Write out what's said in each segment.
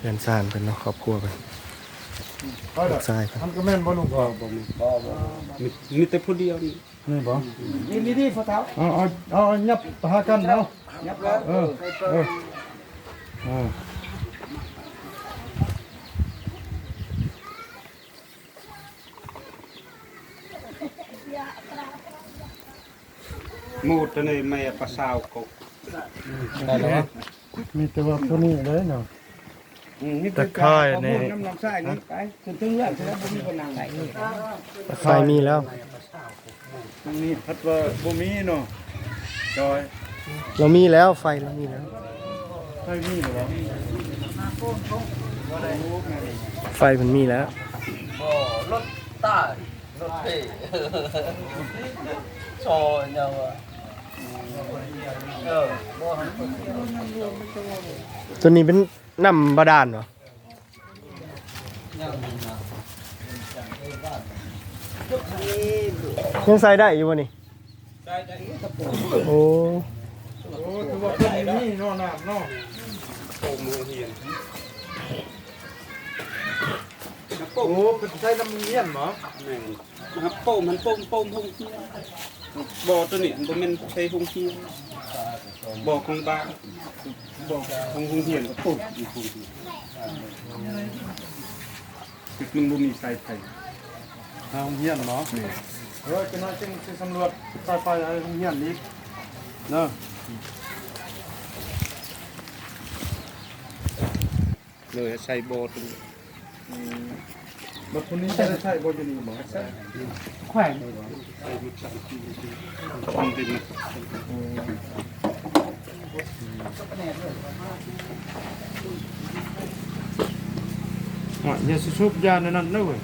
เรียนสานเป็นเนาะครอบครัวเป็นเอาลูล่ะกชายเป็นมันก็แม่นบ่ลูกบ่บ่มีมีมีแต่ผู้เดียวนี่นี่บ่นี่นี่นี่พ่อเท้าเอาเอาเอาเอายับหากันเอายับแล้วเออเออเออ หมูตัวนี้ไม่ปลาสาวกบได้แล้วมีแต่ว่าตัวนี้เลยเนาะตะไคร้นี่น้ำลำไส้นี่ไปถึงถึงเรื่องใช่แล้วผมมีคนนั่งไหนนี่ไฟมีแล้วตรงนี้พัดว่าบ่มีเนาะจอยเรามีแล้วไฟเรามีแล้วใช่มีหรือบ่ไฟมันมีแล้วรถใต้รถเท่โชว์เนี่ยว่ะเออบ่หันไป ตัวนี้เป็นน้ำบาดาลเหรอยังมีนะยังใส่ได้อยู่วะนี่โอ้โอ้ถือว่าตัวนี้มีเนาะน้ำเนาะโป่งมือเฮียนโอ้เป็นใช้น้ำเงี้ยนบ่แม่งนะครับโป่งมันโป่งโป่งทงเทียน บ่อตัวนี้บ่แม่นใช้ทงเทียนบ่อของบ้านบ่อของทงเทียนก็โป่งอยู่ทงเทียนคือมันบ่มีสายไฟเอาเงี้ยนเนาะเออจะน้อยจึงสิสำรวจสายไฟอะไรของเงี้ยนอีกเนาะเลยใส่บ่อตัวนี้บัดตัวนี้ใช้ได้ใช้บ่อยู่นี่บ่ใช่แขวนใส่มุดสั่งที่ทำเป็นว่า อย่าสิสูบยาในนั้นเด้นเว้ย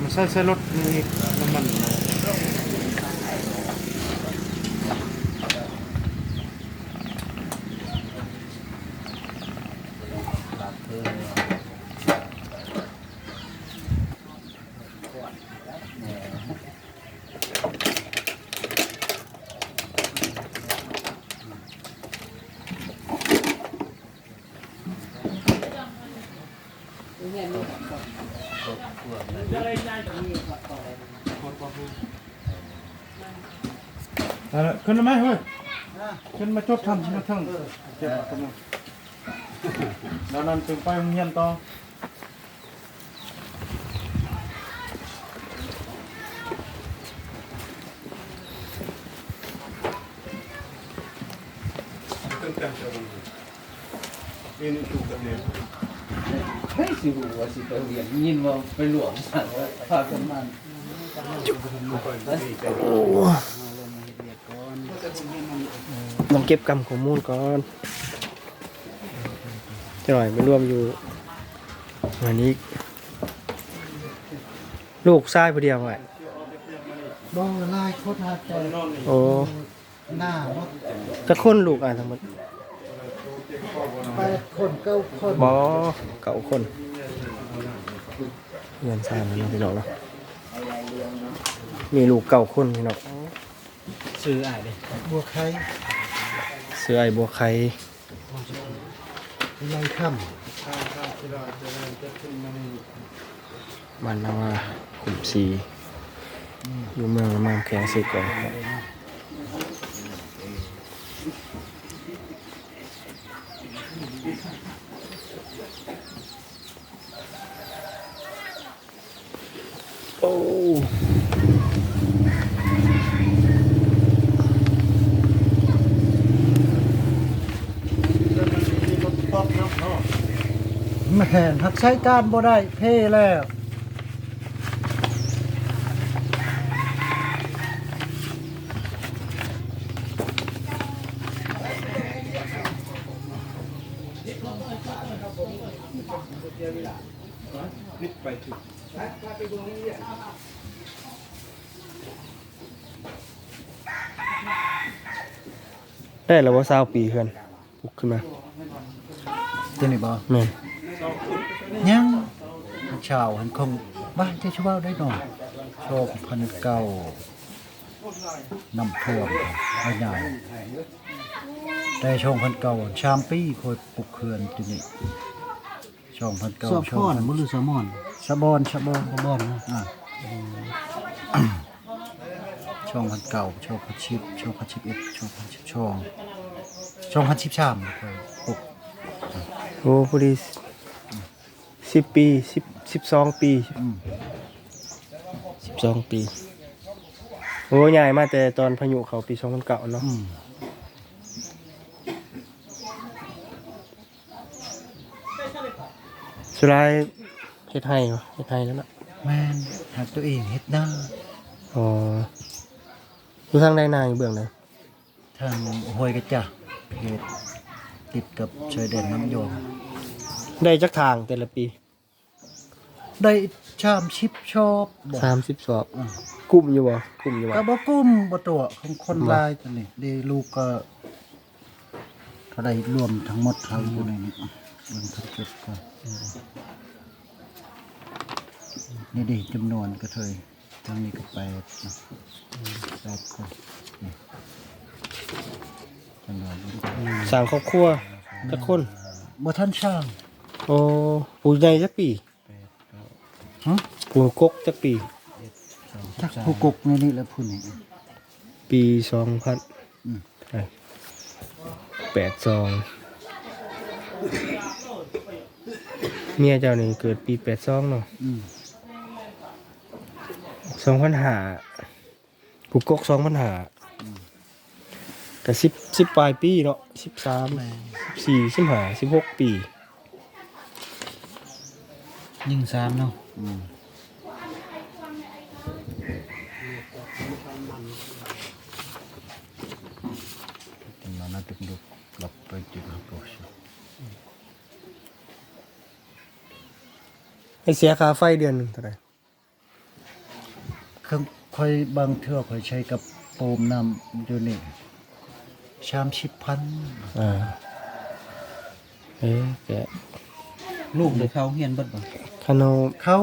มันใส่ใส่รถนี่น้ำมัน เอาละขึ้นมาไหมเฮ้ยขึ้นมาจดทำมาทั้งเจ็บกันมาแล้วนั่นถึงไปโรงเรียนต่อตั้งแต่จะลงนี่นี่ถูกกันเลยเฮ้ยสิรู้ว่าสิไปเรียนยินว่าไปหลวงสั่งว่าพากันมัน ต้องเก็บกรรมข้อมูลก่อนจะหน่อยไปร่วมอยู่วันนี้ ลูกชายผู้เดียวไว้บ่ลายโคตรหาใจโอ้หน้าบ่จะคนลูกอะทั้งหมดไปคนเก้าคนบอเก่าคนเงินสร้างแล้วเนาะพี่น้องเนาะมีลูกเก่าคนพี่น้องซื้ออ้ายเด้บัวไข่เสื้อไอ้บัวไข่ลายค่บ้านนาวาขุมสีอยู่เมืองละมามแข็งสึกก่อนครับโอ้ำแม่นหัก ใช้การบ่ได้เพ่แล้วนิดไปถึงได้แล้วว่าสาวปีเพื่อนปลุกขึ้นมาตัวนี้บ่แม่นยัง ชาวหันคงบ้านจะช่วยได้หน่อยโชคพันเก่าน้ำท่วมเอาใหญ่แต่ช่องพันเก่าชามปีคอยปลุกเขื่อนตัวนี้ช่องพันเก่าสอบช่พ่อองนพันบ่หรือสมอนสะบอนสะบอนบ่บอนนะอ่าช่องพันเก่าช่องพันชิบช่องพันชิบเอ็ดช่องพันชิบช่องช่องพันชิบชามคอยปลุกโอ้พอดี10ปี 10 12ปีอืม12ปี โอ้ใหญ่มาแต่ตอนพายุเขาปี2009เนาะอืมสุดท้ายเฮ็ดให้เหรอเฮ็ดให้แล้วเนาะแม่นหากตัวเองเฮ็ดหน้าอ๋ออยู่ทางใดนาอยู่เบื้องใดทางห้วยกระจะเขตติดกับชายแดนน้ำยองได้จักทางแต่ละปี ได้ชามชิบชอบบ่30สอบอืมกุ้มอยู่บ่กุ้มอยู่บ่ก็บ่กุ้มบ่ตัวของคนบ่ลายตัวนี้ได้ลูกก็เท่าใดรวมทั้งหมดเขาอยู่ในนี้เบิ่งทั้งจุดก็นี่ดิจำนวนก็เทยทั้งนี้ก็แปดนะแปดคนนี่จำนวนนี้ก็สร้างครอบครัวจักคนบ่ทันช่างโอ้ผู้ใหญ่จักปีฮะ ผู้กกจักปีจักผู้กกนี่นี่แหละผู้นี้ปี2000อืมเอ้ย82เมียเจ้านี่เกิดปี82เนาะอืม2005ผู้กก2005ก็10 10ปลายปีเนาะ13 14 15 16ปี ยิงสามเนาะอืมถึงมานาตึกดุกหลับไปจุดหัก โปชให้เสียค่าไฟเดือนหนึงเท่าไหร่เครื่องค่อยบางเทื่อค่อยใช้กับโปมน้ำอยู่นี่ชามชิบพัน อ่าเอ๊ะแกะ ลูกเลยเขาเฮียนเบิดบ่คันเอาเขา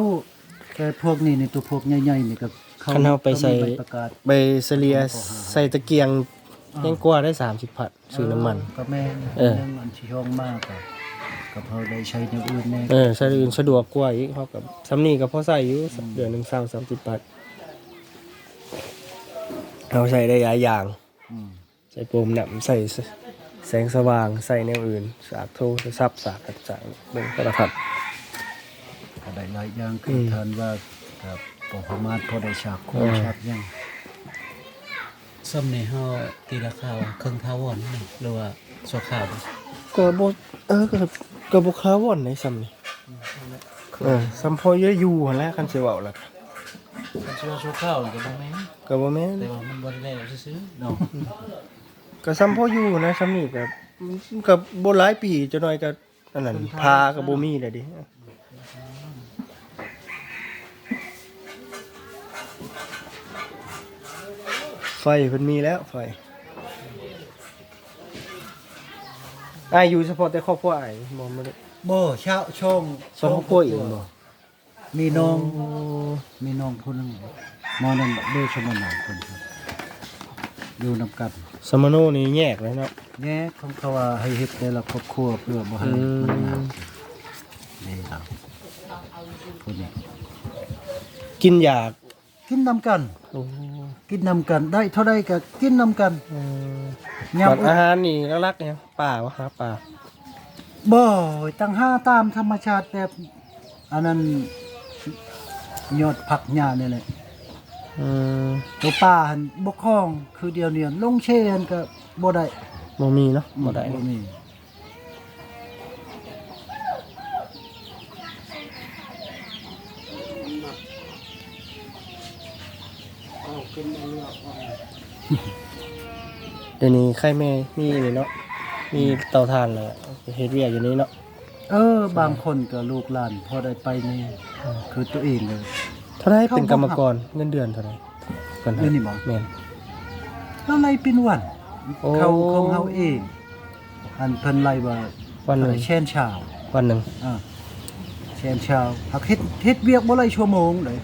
แต่พวกนี้นี่ตัวพวกใหญ่ๆนี่ก็เขาคันเอาไปใส่เขามีบประกาศใบเสลียใส่ตะเกียงยังกว่าได้ 30ผัดซื้อน้ำมัน ก็แม่นเออรื่องมันที่ห้องมากก็ก็พอได้ใช้อย่างอื่นแน่เออใช้อื่นสะดวกกว่าอีกเขากับซ้ำนี่ก็พอใส่อยู่เดือนหนึ่งเศร้าสามสิบบาทเราใส่ได้หลายอย่างอืมใส่โปมหนำใส่ แสงสว่างใส่แนวอื่น สากโทรศัพท์สากกระจายเบิ่งโทรทัศน์ก็ได้หลายอย่างคือือมทานว่ากับพอประมาณพอได้ฉากคู่เออฉากหยังส้มในเฮาตีราคาว่าเครื่องทาวอนนี่หรือว่าสัวขาวบ่ก็บ่เออก็ก็บ่ค้าว่อนในซ้ำนี่เออซ้ำพอเยอะอยู่หั่นแหละคันสิเว้าล่ะมันชื่อว่าสัวขาวก็บ่แม่นก็บ่แม่นแต่ว่ามันบ่ได้แล้วซื่อๆเนาะ ก็ซ้ำพออยู่นะซ้ำนี่ก็ก็บ่หลายปีจักหน่อยก็อันนั้นพาก็บ่มีแล้วดิไฟเพิ่นมีแล้วไฟอ้ายอยู่เฉพาะแต่ครอบครัวอ้ายบ่บ่ได้บ่ชาวช่องสองครอบครัวเองบ่มีน้องมีน้องผู้หนึงหมอนั่นเด้ชมนาคนครับอยู่นำกัน สมโนนี่แยกเลยเนาะแง่ของเขาว่าให้เฮ็ดแต่ละครอบครัวเพื่อบ่ให้อืมมันหนักนี่ครับผู้นี้กินอยากกินนำกัน โอ้กินนำกันได้เท่าใดก็กินนำกันเออยามบัดอาหารนี่รักๆเนี่ยป่าวะหาป่าบ่ตั้งห้าตามธรรมชาติแบบอันนั้นยอดผักหญ้านี่แหละ อืมตัวป่าหันบ่คล้อง คือเดียวเนียนลงเชนก็บ่ได้บ่มีเนาะบ่ได้บ่มีเดี๋ยวนี้ใครแม่มีนี่เนาะมีเตาถ่านเลยเฮ็ดเวียกอยู่นี้เนาะเออ บางคนก็ลูกหลานพอได้ไปนี่คือตัวเองเลย เท่าไรเป็นกรรมกรเงินเดือนเท่าไรเพิ่นให้เดือนนี้บ่แม่นแล้วไล่เป็นวันโอ้เขาของเฮาเองอันเพิ่นไล่ว่าวันหนึ่งเท่าไหร่แช่นเช้าวันหนึ่งอ่าแช่นเช้าหักเฮ็ดเฮ็ดเวียกบ่ไล่ชั่วโมงเลย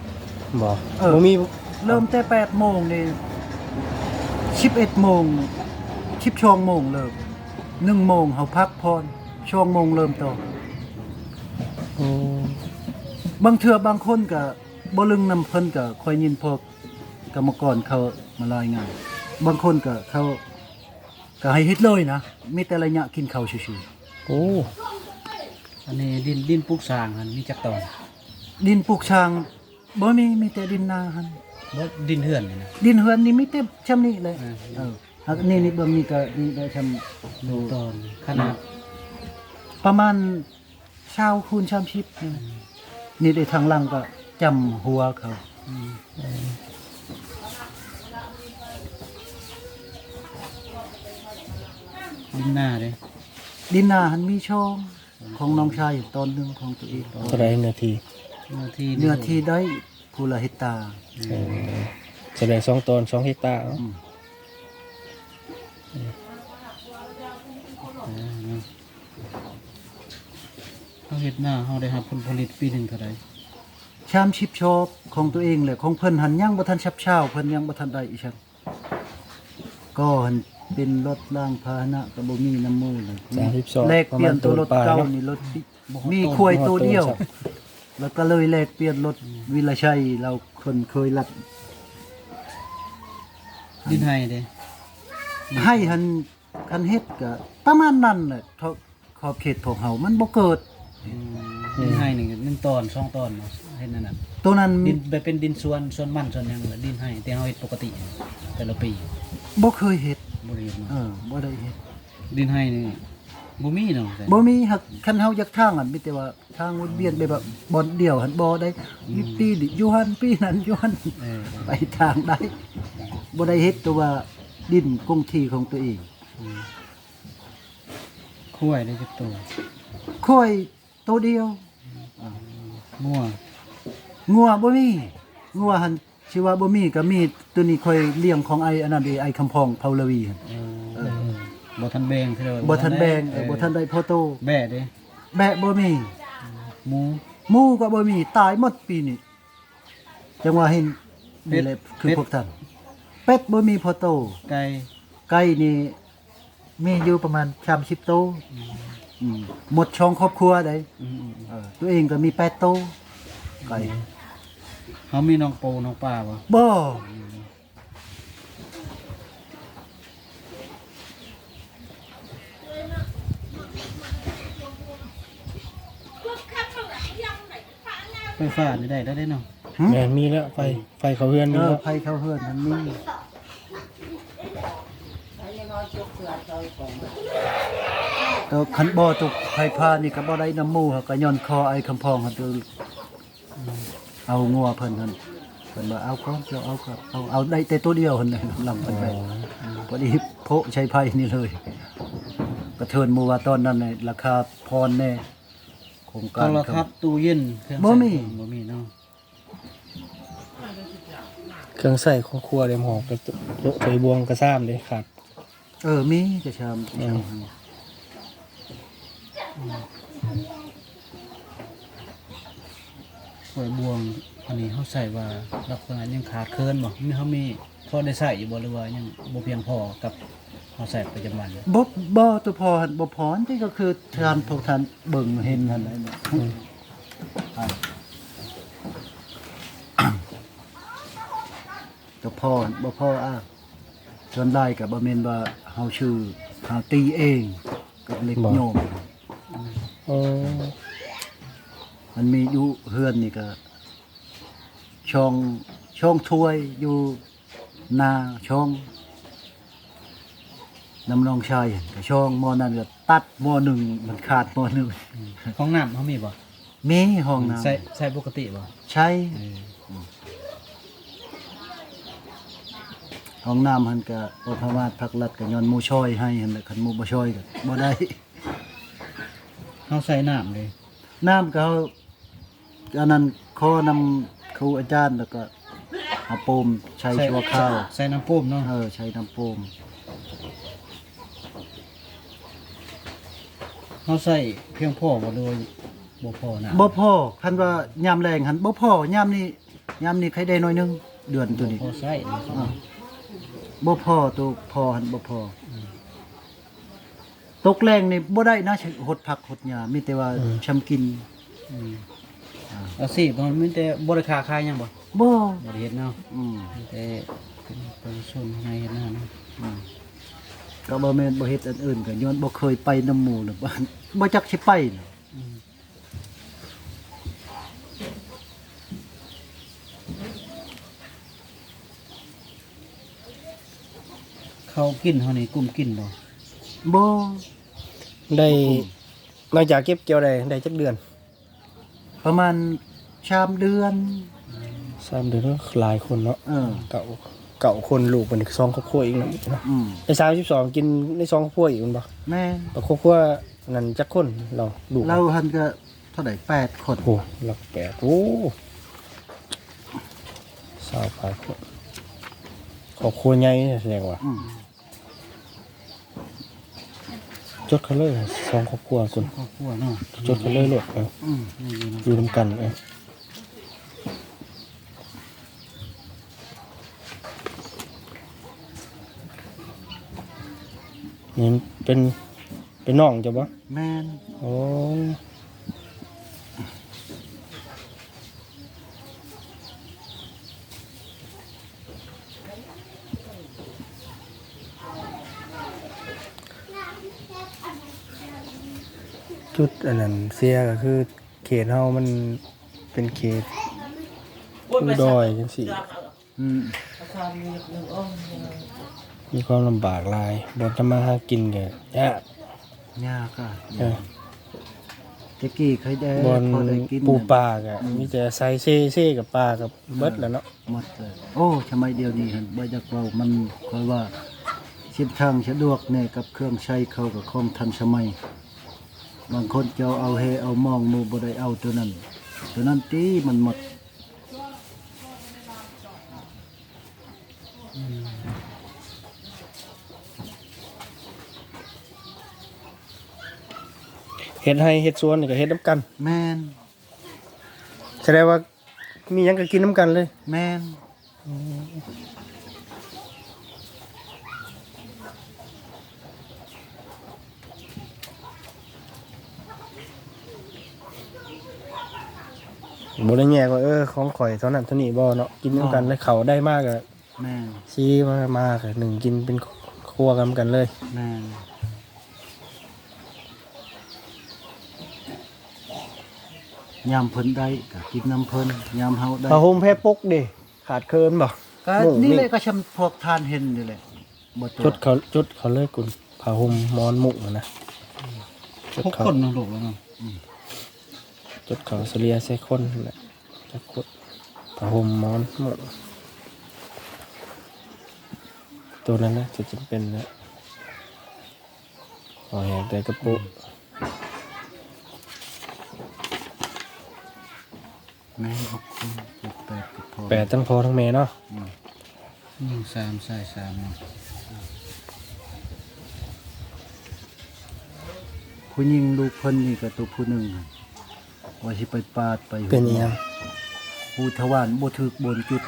บ่เออบ่มีเริ่มแต่8โมงนี่11โมง10ชั่วโมงเริ่ม1โมงเฮาพักพรชั่วโมงเริ่มต่อโอ้บางเทื่อบางคนก็ บ่ลึงนำเพิ่นก็ค่อยยินพวกกรรมกรเขามารายงานบางคนก็เขาก็ให้เฮ็ดเลยนะมีแต่ระยะกินข้าวซื่อโอ้อันนี้ดินดินปลูกสร้างอันมีจักตอนๆดินปลูกช้างบ่มีมีแต่ดินนาหั่นบ่ดินเฮือนนี่นะ ดินเฮือนนี่มีแต่ชำนี้เลยอ่า เอออันนี้นี่เบิ่งนี่ก็นี่ได้ชำดูตอนขนาดประมาณ20คูณ30นี่นี่ได้ทางหลังก็ จำหัวเขาดินหน้าเด้ดินนาหันมีช่องของน้องชายอยู่ตอนหนึงของตัวเองเท่าไหรนาทีเนื้อที่เนื้อที่ได้ผู้ละเฮกตาร์เออแสดงสองตอนสองเฮกตาร์เนาะเฮาเฮ็ดหน้าเฮาได้รับผลผลิตปีหนึงเท่าใด ชามชิปชอบของตัวเองแหละของเพิ่นหันยังบ่ทันชับเช้าเพิ่นยังบ่ทันได้อีชักก็หันเป็นรถล่างพาหนะก็บ่มีน้ำมูกเลยสามสิบสองแลกเปลี่ยนตัวรถประมาณเก่าตัวปลายเนาะนี่รถมีควายตัวเดียวครับแล้วก็เลยแลกเปลี่ยนรถวิรชัย เราคนเคยรักดินให้เด้ให้หันคันเฮ็ดก็ประมาณนั้นแหละเท่าขอบเขตของเฮามันบ่เกิด ดินให้นี่หนึ่งตอนสองตอนเนาะเฮ็ดนั่นน่ะตัวนั้นดินแบบเป็นดินสวนสวนมันสวนหยังแหละดินให้แต่เฮาเฮ็ดปกติ แต่ละปีบ่เคยเฮ็ดบ่ได้เฮ็ดมาเออบ่ได้เฮ็ดดินให้นี่บ่มีเนาะแต่บ่มีหักคันเฮาอยากทางอะมีแต่ว่าทางวนเวียนไปแบบบ่อนเดียวหันบ่ได้มีปีนี้อยู่หันปีนั้นอยู่หัน เออไปทางได้บ่ได้เฮ็ดตัวว่าดินคงที่ของตัวเองคุ้ยได้จักตัวค่อย ตัวเดียวงัวงัวบ่มีงัวหันชื่อว่าบ่มีก็มีตัวนี้ค่อยเลี้ยงของไอ้อันนั้นเด้ไอ้คำพองเผาลวีหั่นเออบ่ทันแบงคือว่าบ่ทันแบงเอเอออบ่ทันได้พอโตแบะเด้แบะบ่มีหมูหมูก็บ่มีตายหมดปีนี้จังว่าเห็นเป็นี่ดแหละคือเป็ดพวกท่านเป็ดบ่มีพอโตไก่ไก่นี่มีอยู่ประมาณ30โตวอืม หมดช่องครอบครัวได้อืมเออตัวเองก็มี8โตวไก่ๆเฮามีน้องโปน้องป้าบ่บ่ไฟฟ้านี่ได้ได้ได้เนาะแม่นมีแล้วไฟไฟเขาเฮือนเอมีอแล้วไผเข้าเฮือนมันมี ก็คันบ่ตกไผพานี่ก็บ่ได้น้ำหมูเขาก็ย้อนคอไอ้คำพองหั่นตัวเอางัวเพิ่นหั่นเพิ่นว่าเอาก่อนเจ้าเอาครับเอาเอาได้แต่ตัวเดียวหั่นน่ะลำเพิ่นไปพอดีโพะใช้ไผนี่เลยกระเทินหมู่ว่าตอนนั้นน่ะราคาพรแน่โครงโทการรทัศน์ตู้เย็นเครื่องบ่มีใช้บ่มีเนาะเครื่องใส่ของครัวเดมหอกกระโต๊ะใส่บวงกระซ้ำเลยขาด เออมีกระชามอืม หวยบวงอันนี้เฮาใส่ว่าลักษณะยังขาดเคินบ่มีเฮามีพอได้ใส่อยู่บ่หรือว่ายังบ่เพียงพอกับเฮาใส่ประจำวันบ่บ่ตัวพอหั่นบ่พรที่ก็คือทานพวกท่านเบิ่งเห็นหั่นแหละเนี่ยอ่าตัวพอหั่นบ่พออ้าส่วนได้ก็บ่แม่นว่าเฮาชื่อเฮาตีเองกับเล็กโยมเออมันมีอยู่เฮือนนี่ก็ช่องช่องถ้วยอยู่นาช่องน้ำนองชายหั่นก็ช่องหมอนั่นก็ตัดหมอหนึ่งมันขาดหมอหนึ่งห้องน้ำเฮามีบ่มีห้องน้ใส่ใส่ปกติบ่ำใช้ห้องน้ำหันก็บ่พมาทพักรัดก็ย้อนหมู่ช่อยให้หั่นแหละคันหมู่บ่ช่อยก็บ่ได้ เฮาใส่น้ำเลยน้ำก็เอาอันนั้นขอนำครูอาจารย์แล้วก็เอาโปมใช้ชั่วข้าวใส่น้ำปุ้มเนาะเออใช้น้ำโปมเฮาใส่เพียงพอบ่โดยบ่พอน้ำบ่พอคันว่ายามแรงหันบ่พอยามนี้ยามนี้ใครได้น้อยหนึงเดือนตัวนี้พอใส่อ่าบ่พอตัวพอหันบ่พอ ตกแรงนี่บ่ได้นะหดผักหดหญ้ามีแต่ว่าชำกินเอาสิบ่มีแต่บ่ได้ค้าขายหยังบ่บ่บ่ได้เฮ็ดเนาะอืมมีแต่เป็นประชาชนในเฮ็ดนาเนาะก็บ่แม่นบ่เฮ็ดอันอื่นก็ย้อนบ่เคยไปน้ำหมู่น่ะบ่บ่จักสิไปน่ะเขากินเฮานี่กลุ่มกินบ่ บ่ได้มาจากเก็บเกี่ยวได้ได้จักเดือนประมาณชามเดือนสามเดือนก็หลายคนเนาะเออเก่าเก่าคนลูกมันอีกสองครอบครัวอีกเนาะเนาะอืมในสามสิบสองกินในสองครอบครัวอีกมันบ่แม่นแต่ครอบครัวนั้นจักคนเราลูกเราหันก็เท่าไหร่8คนโอ้หลักแปดโอ้สาวพายคนครอบครัวใหญ่แสดงว่าอืม จดเขาเลยสองครอบครัวคนครอบครัวเนาะจดเขาเลยลูกเอออืมนี่อยู่เนาะอยู่นำกันเออนี่เป็นเป็นน้องจ้ะบ่แม่น โอ้ จุดอันนั้นเสียก็คือ เขตเฮามันเป็นเขตดอยจังซี่อืมมีความลำบากหลายบ่ทำมาหากินก็ยากยากอะเออตะกี้เคยได้บนพอได้กินปูปลาก็มีแต่ใส่เซ่เซ่กับปลากับเบิดแล้วเนาะหมดเลยโอ้ทำไมเดียวนี้เห็นบ่จักเว้ามันค่อยว่าชิดทางสะดวกแน่กับเครื่องใช้เขากับของทันสมัย บางคนจะเอาเฮเอามองหมู่บ่ได้เอาตัวนั้น ตัวนั้นตีมันหมดเฮ็ดให้เฮ็ดสวนนี่ก็เฮ็ดน้ำกัน แม่นแสดงว่ามีหยังก็กินน้ำกันเลย แม่น บ่ได้แยกว่าเออของข่อยเท่านั้นเท่านี้บ่เนาะกินน้ำกันแล้วเขาได้มากก็แม่นชี้มามาก็หนึ่งกินเป็นครัวกันกันเลย แม่นยามเพิ่นได้ก็กินน้ำเพิ่นยามเฮาได้ผ้าห่มแพร่ปกดิขาดเคินบ่ก็โน่นนี่นี่แหละก็ชำพวกทานเห็นนี่แหละบ่ตัวจดเขาจดเขาเลยกุนผ้าห่มหมอนมุกอะนะจดพวกเขาคนเนาะลูกแล้วเนาะจ ดเขาเสลียใส่คนนั่นแหละจักคนผ้าห่มหมอนมุกตัวนั้นนะจะจำเป็นนะขอแหกแต่กระปุกแม่นหกคนเจ็ดแปดก็พอแปดทั้งพอทั้งแม่เนาะหนึ่งสามใส่สามเนาะผู้หญิงลูกเพิ่นนี่ก็ตัวผู้หนึงน่ะ ว่าสิไปปาดไปเป็นอีหยังผู้ทวารบ่ถึกบนจุด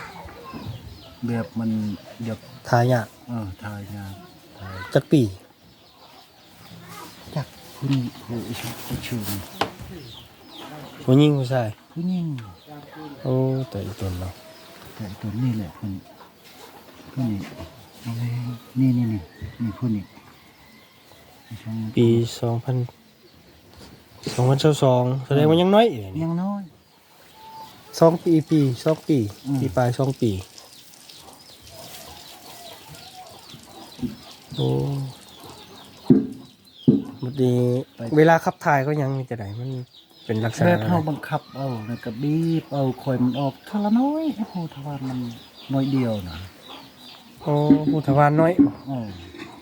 แบบมันอยากทายากเออทายงามทายจักปีจักผู้นี้ผู้อีชื่อผู้ชื่อนี่ผู้หญิงผู้ชายผู้หญิงโอ้แต่อีตนเนาะแต่ตัวนี้แหละผู้นี้ผู้นี้เอาไว้นี่นี่นี่นี่ผู้นี้อีช่องปีสองพัน สองพันสองแสดงว่ายังน้อยอยู่นี่ยังน้อย สองปีปีสองปีอืม ปีปลายสองปีโอ้บดนี้เวลาขับถ่ายก็ยังมีแต่ไหนมันเป็นลักษณะแบบอะไร เฮาบังคับเอาแล้วก็บีบเอาข่อยมันออกเทาละน้อยให้ผู้ทวารมันน้อยเดียวนะโอ้ผู้ทวารน้อยบ่อ๋อ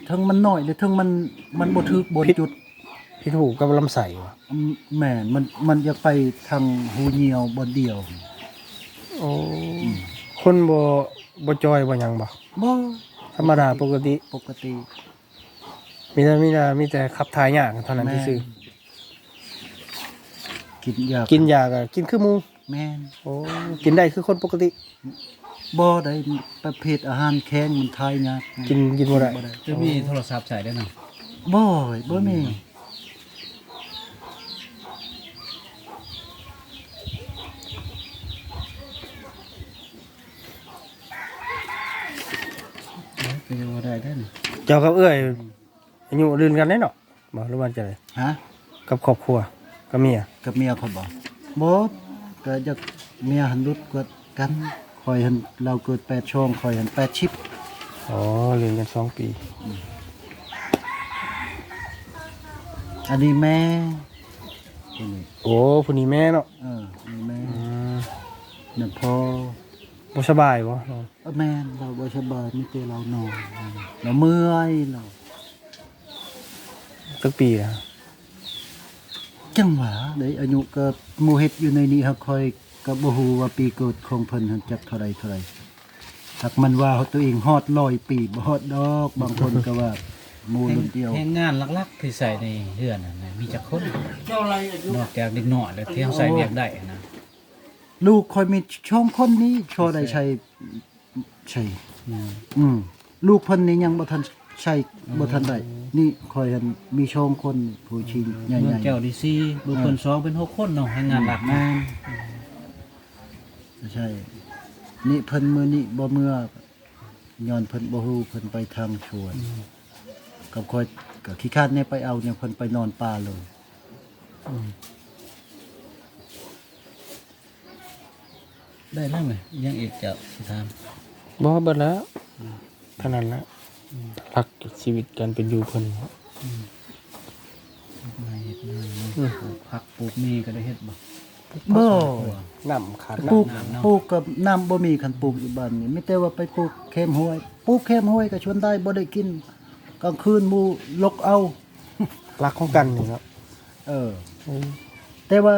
ทั้งมันน้อยหรือทั้งมันมันบ่ถึกบนจุด พี่ถูกกับลำไส้วะอืมแม่นมันมันจะไปทางหูเหี่ยวบนเดียวโอ้คนบ่บ่จอยบ่หยังบ่บ่ธรรมดาปกติ ปกติ มีแต่มีแต่มีแต่ขับถ่ายยากเท่านั้นที่ซื้อกินยากินยาก็กินคือหมูแม่นโอ้กินได้คือคนปกติ บ่ได้ประเภทอาหารแข็งมันทายยากกินกินบ่ได้บ่ได้จะมีโทรศัพท์ใส่ได้เนาะบ่บ่มี ยังว่าได้ได้นี่เจ้ากับเอื้อยอายุลื่นกันได้เนาะบ่หรือว่าจะไดฮะกับครอบครัวกับเมียกับเมียเขาบ่บ่ก็จะเมียหันรุดกว่ากันคอยหันเราเกิด8ช่วงคอยหัน8ชิปอ๋อลื่นกันสองปี อันนี้แม่คนนี้โอ้ผู้นี้แม่เนาะเออนี่แม่อืมนั่นพอ บ่สบายบ่น้องเออแม่นเราบ่สบายมีแต่เรานอนเราเมื่อยเราจักปีแล้วจังหวะได้อายุก็หมู่เฮ็ดอยู่ในนี้ครับคอยก็บ่ฮู้ว่าปีเกิดของเพิ่นหันจักเท่าใดเท่าใดหักมันว่าเขาตัวเองฮอด100ปีบ่ฮอดดอก บางคนก็ว่าหมู่รุ่นเดียวแห่งงานหลักๆที่ใส่ในเฮือนน่ะนะมีจักคนนอกจากเด็กน้อยแล้วที่เฮาใส่เรียกได้นะ ลูกคอยมีช่องคนนี้ชอได้ใช้ใช่อืมอืมลูกเพิ่นนี่ยังบ่ทันใช้บ่ทันได้นี่คอยหันมีช่องคนผู้ชิงใหเมืองญ่เจ้าดีซีบุคคลสองเป็นหกคนเนาะแห่งงานหลักๆแม่นใช่นี่เพิ่นมื้อนี้บ่เมื่อย้อนเพิ่นบ่ฮู้เพิ่นไปทางชวนกับคอยก็ขี้คร้าดเนี่ยไปเอาเนี่ยเพิ่นไปนอนป่าเลย ได้แล้วไหมยังอีกเจ้าสิถามบ่เบิดแล้วเท่านั้นละรักชีวิตกันเป็นอยู่เพิ่นมาเฮ็ดนาเนาะปลูกผักปลูกมีก็ได้เฮ็ดบ่บ่น้ำขาดปลูกน้ำน้ำเนาะปลูกกับน้ำบ่มีคันปลูกอยู่บ้านนี่ไม่แต่ว่าไปปลูกเข้มห้วยปลูกเข้มห้วยก็ชวนได้บ่ได้กินกลางคืนหมู่ลกเอารักของกันนี่เนาะเออเออแต่ว่า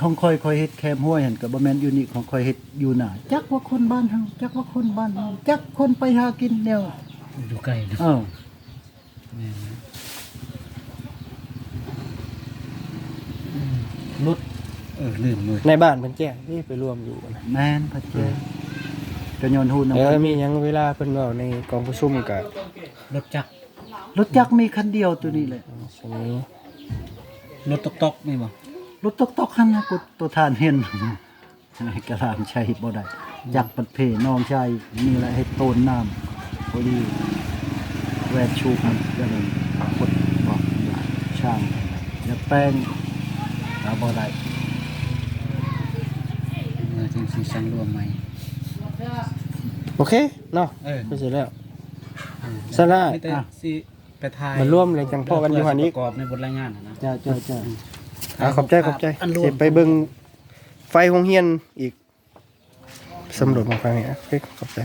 ของคอยคอยเฮ็ดแคมห้วยหั่นก็บ่แม่นอยู่นี่ของคอยเฮ็ดอยู่หน้าจักว่าคนบ้านเฮาจักว่าคนบ้านเฮาจักคนไปหากินแนวอยู่ไกลเนาะเออแม่นนะรถเออลืมมือในบ้านเพิ่นแจ้งนี่ไปรวมอยู่นะแม่นพัดเจก็ย้อนฮู้นำเออมีหยังเวลาเพิ่นเว้าในกองประชุมก็รถจักรรถจักรมีคันเดียวตัวนี้แหละสนี้รถตกๆนี่บ่ รถตกๆหั่นนะกูตัวทานเห็นกระลามใช้บ่ได้จักปัดเพน้องชายนี่แหละให้โตนน้ำพอดีแวดชูมันก็เลยกดบอกช่างอย่าแป้งตาบ่ได้มื่อจึงสิสั่งรวมใหม่โอเคเนาะเออก็เสร็จแล้วสนะไม่แต่สิไปถ่ายมันร่วมเลยจังพ่อกันอยู่หันนี้ประกอบในบทรายงานนะนะจ้าจ้าจ้า อ่าขอบใจขอบใจอันรวมสิไปเบิ่งไฟโรงเรียนอีกสำรวจมาฟังนี่โอเคขอบใจ